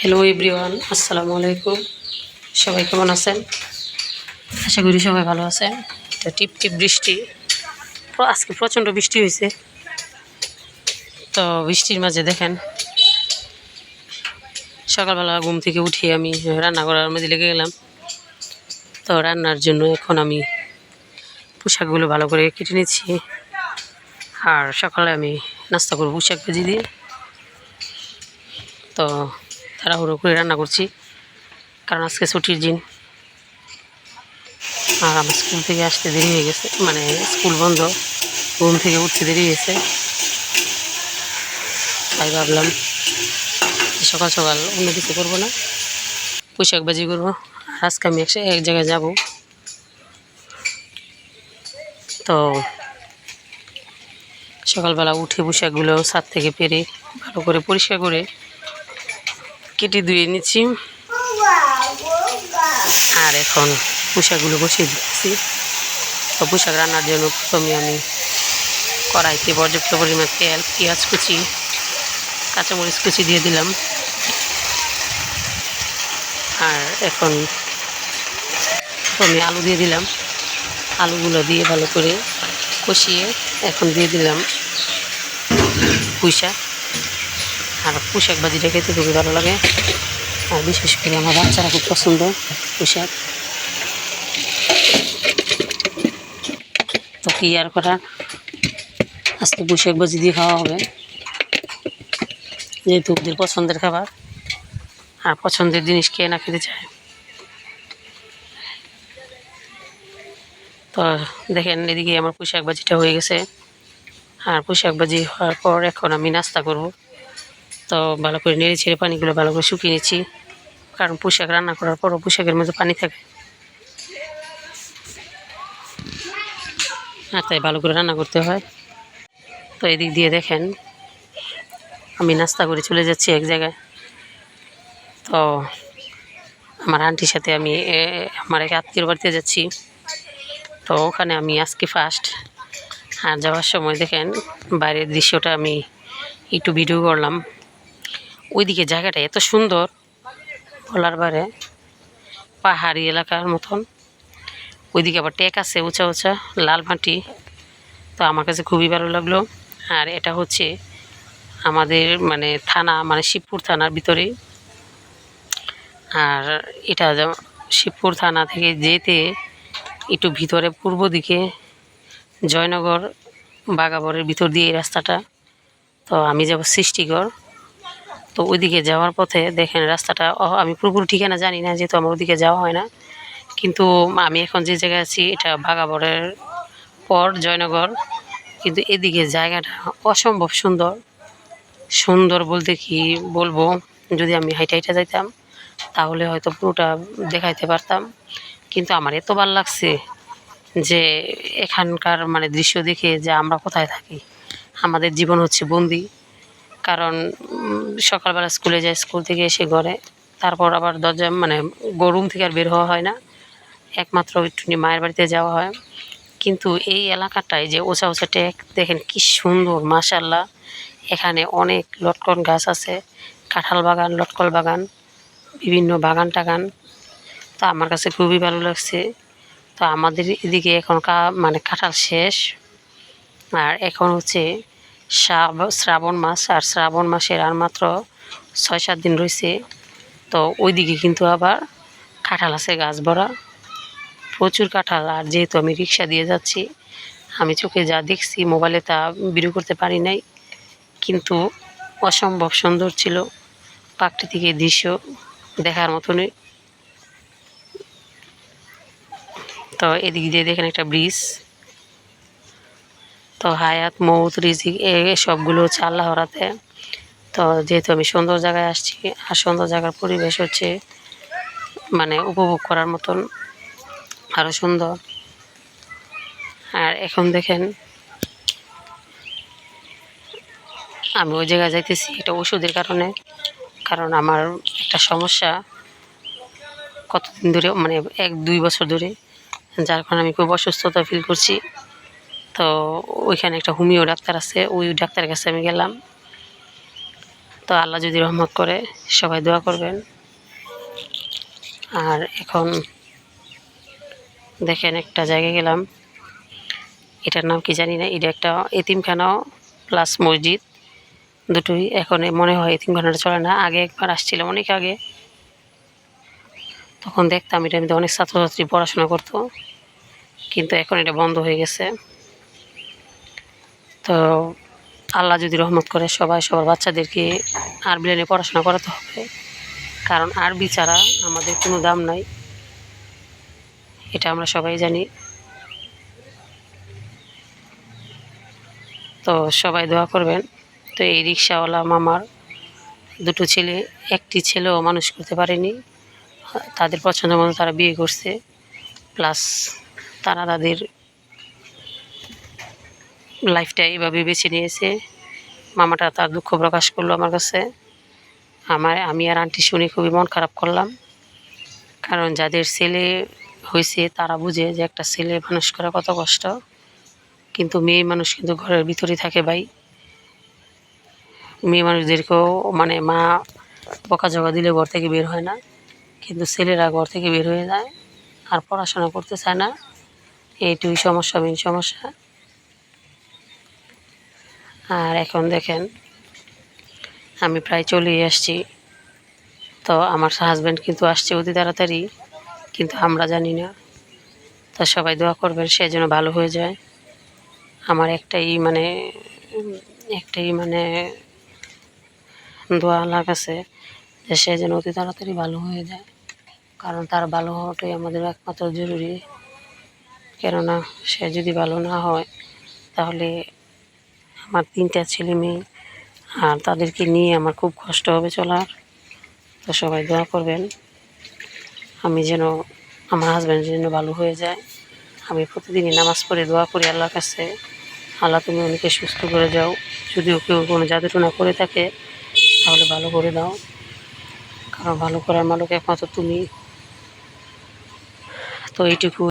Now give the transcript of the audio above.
Hello everyone আসসালামু আলাইকুম সবাই কেমন আছেন? আশা করি সবাই ভালো আছেন। এটা টিপ টিপ বৃষ্টি। আজকে প্রচণ্ড বৃষ্টি হয়েছে। তো বৃষ্টির মাঝে দেখেন, সকালবেলা ঘুম থেকে উঠে আমি রান্না করার মধ্যে লেগে গেলাম। তো রান্নার জন্য এখন আমি পোশাকগুলো ভালো করে কেটে নিচ্ছি। আর সকালে আমি নাস্তা করব পোশাক ভেজে দিয়ে। তো তাড়াহুড়ো করে রান্না করছি, কারণ আজকে ছুটির দিন। আর আমার স্কুল থেকে আসতে দেরি হয়ে গেছে মানে স্কুল বন্ধ, ঘুম থেকে উঠতে দেরি হয়েছে। তাই ভাবলাম সকাল সকাল অন্য কিছু করব না, পোশাক বাজি করব। আজকে আমি একসা এক জায়গায় যাব। তো সকালবেলা উঠে পোশাকগুলো ছাদ থেকে পেরে ভালো করে পরিষ্কার করে কেটে ধুয়ে নিচ্ছি। আর এখন পোশাকগুলো বসিয়ে দিচ্ছি। তো পোশাক রান্নার জন্য প্রথমে আমি কড়াইতে পর্যাপ্ত পরিমাণ তেল, পেঁয়াজ কুচি, কাঁচামরিচ কুচি দিয়ে দিলাম। আর এখন আমি আলু দিয়ে দিলাম। আলুগুলো দিয়ে ভালো করে কষিয়ে এখন দিয়ে দিলাম পুঁইশাক। আর পোশাক বাজিটা খেতে খুবই ভালো লাগে। আর বিশেষ করে আমার বাচ্চারা খুব পছন্দ পোশাক তো কি আর করার? আজকে পোশাক বাজি দিয়ে খাওয়া হবে। যেহেতু ওদের পছন্দের খাবার, আর পছন্দের জিনিস কে না খেতে চায়। তো দেখেন এদিকে আমার পোশাক বাজিটা হয়ে গেছে। আর পোশাক বাজি হওয়ার পর এখন আমি নাস্তা করব। তো ভালো করে নেড়ে ছেড়ে পানিগুলো ভালো করে শুকিয়ে নিচ্ছি। কারণ পোশাক রান্না করার পরও পোশাকের মধ্যে পানি থাকে। আর তাই ভালো করে রান্না করতে হয়। তো এদিক দিয়ে দেখেন, আমি নাস্তা করে চলে যাচ্ছি এক জায়গায়। তো আমার আন্টির সাথে আমি আমার এক আত্মীয়র বাড়িতে যাচ্ছি। তো ওখানে আমি আজকে ফার্স্ট আর যাওয়ার সময় দেখেন, বাইরের দৃশ্যটা আমি একটু ভিডিও করলাম। ওইদিকে জায়গাটা এত সুন্দর বলার বারে পাহাড়ি এলাকার মতন। ওইদিকে আবার টেক আছে উঁচা উঁচা, লাল মাটি। তো আমার কাছে খুবই ভালো লাগল। আর এটা হচ্ছে আমাদের মানে থানা মানে শিবপুর থানার ভিতরে আর এটা শিবপুর থানা থেকে যেতে একটু ভিতরে পূর্ব দিকে জয়নগর বাগাবরের ভিতর দিয়ে এই রাস্তাটা। তো আমি যাব সৃষ্টিগড়। তো ওইদিকে যাওয়ার পথে দেখেন রাস্তাটা আমি পুরোপুরি ঠিকানা জানি না, যেহেতু আমার ওদিকে যাওয়া হয় না। কিন্তু আমি এখন যে জায়গায় আছি, এটা বাগাবরের পর জয়নগর। কিন্তু এদিকে জায়গাটা অসম্ভব সুন্দর। সুন্দর বলতে কি বলব? যদি আমি হাইটা হাইটা যাইতাম, তাহলে হয়তো পুরোটা দেখাইতে পারতাম। কিন্তু আমার এত ভালো লাগছে যে এখানকার মানে দৃশ্য দেখে যে আমরা কোথায় থাকি। আমাদের জীবন হচ্ছে বন্দি। কারণ সকালবেলা স্কুলে যায় স্কুল থেকে এসে ঘরে। তারপর আবার দরজা মানে গরুম থেকে আর বের হওয়া হয় না। একমাত্র একটু মায়ের বাড়িতে যাওয়া হয়। কিন্তু এই এলাকাটায় যে ওচা ওচা টেক দেখেন কি সুন্দর মাশাল্লাহ এখানে অনেক লটকন গাছ আছে, কাঁঠাল বাগান, লটকল বাগান, বিভিন্ন বাগান টাগান। তো আমার কাছে খুবই ভালো লাগছে। তো আমাদের এদিকে এখন কা মানে কাঁঠাল শেষ। আর এখন হচ্ছে শ্রাবণ মাস, আর শ্রাবণ মাসের আর মাত্র ছয়, সাত দিন রয়েছে তো ওইদিকে কিন্তু আবার কাঁঠাল আছে, গাছ ভরা। প্রচুর কাঁঠাল, আর যেহেতু আমি রিক্সা দিয়ে যাচ্ছি, আমি চোখে যা দেখছি, মোবাইলে তা ভিডিও করতে পারি নাই। কিন্তু অসম্ভব সুন্দর ছিল প্রাকৃতিক দৃশ্য দেখার মতনই। তো এদিক দিয়ে দেখেন একটা ব্রিজ। তো হায়াত মৌত রিজিক সবগুলো হচ্ছে আল্লাহর হাতে। তো যেহেতু আমি সুন্দর জায়গায় আসছি, আর সুন্দর জায়গার পরিবেশ হচ্ছে মানে উপভোগ করার মতন আরও সুন্দর। আর এখন দেখেন, আমি ওই জায়গায় যাইতেছি, এটা ওষুধের কারণে। কারণ আমার একটা সমস্যা, কতদিন ধরে মানে এক, দুই বছর ধরে, যার কারণে আমি খুব অসুস্থতা ফিল করছি। তো ওইখানে একটা হোমিও ডাক্তার আছে, ওই ডাক্তারের কাছে আমি গেলাম। তো আল্লাহ যদি রহমত করে, সবাই দোয়া করবেন। আর এখন দেখেন একটা জায়গায় গেলাম। এটার নাম কি জানি না, এটা একটা এতিমখানাও প্লাস মসজিদ। দুটোই এখন মনে হয় এতিমখানাটা চলে না, আগে একবার আসছিলাম অনেক আগে। তখন দেখতাম এটা মধ্যে অনেক ছাত্রছাত্রী পড়াশোনা করতো, কিন্তু এখন এটা বন্ধ হয়ে গেছে। তো আল্লাহ যদি রহমত করে সবাই সবার বাচ্চাদেরকে আরবি লাইনে পড়াশোনা করাতে হবে। কারণ আরবি ছাড়া আমাদের কোনো দাম নাই। এটা আমরা সবাই জানি। তো সবাই দোয়া করবেন। তো এই রিক্সাওয়ালা মামার দুটো ছেলে, একটি ছেলেও মানুষ করতে পারেনি। তাদের পছন্দ মতো তারা বিয়ে করছে। প্লাস তারা তাদের লাইফটা এইভাবে বেছে নিয়েছে। মামাটা তার দুঃখ প্রকাশ করল আমার কাছে। আমার, আমি আর আন্টি শুনে খুবই মন খারাপ করলাম। কারণ যাদের ছেলে হয়েছে তারা বুঝে যে একটা ছেলে মানুষ করা কত কষ্ট। কিন্তু মেয়ে মানুষ কিন্তু ঘরের ভিতরেই থাকে ভাই। মেয়ে মানুষদেরকেও মানে মা বকাঝকা দিলে ঘর থেকে বের হয় না। কিন্তু ছেলেরা ঘর থেকে বের হয়ে যায় আর পড়াশোনা করতে চায় না। এইটুই সমস্যা মেন সমস্যা। আর এখন দেখেন, আমি প্রায় চলেই আসছি। তো আমার হাজব্যান্ড কিন্তু আসছে অতি তাড়াতাড়ি, কিন্তু আমরা জানি না। তো সবাই দোয়া করবেন সে যেন ভালো হয়ে যায়। আমার একটাই মানে একটাই মানে দোয়া আল্লাহর কাছে যে সে যেন অতি তাড়াতাড়ি ভালো হয়ে যায়। কারণ তার ভালো হওয়াটাই আমাদের একমাত্র জরুরি। কেননা সে যদি ভালো না হয়, তাহলে আমার তিনটা ছেলে মেয়ে, আর তাদেরকে নিয়ে আমার খুব কষ্ট হবে চলার। তো সবাই দোয়া করবেন, আমি যেন, আমার হাজব্যান্ড যেন ভালো হয়ে যায়। আমি প্রতিদিনই নামাজ পড়ে দোয়া করি আল্লাহর কাছে। আল্লাহ তুমি অনেকে সুস্থ করে যাও। যদিও কেউ কোনো জাদুটনা করে থাকে, তাহলে ভালো করে দাও। কারণ ভালো করার মালিক একমাত্র তুমি। তো এইটুকু।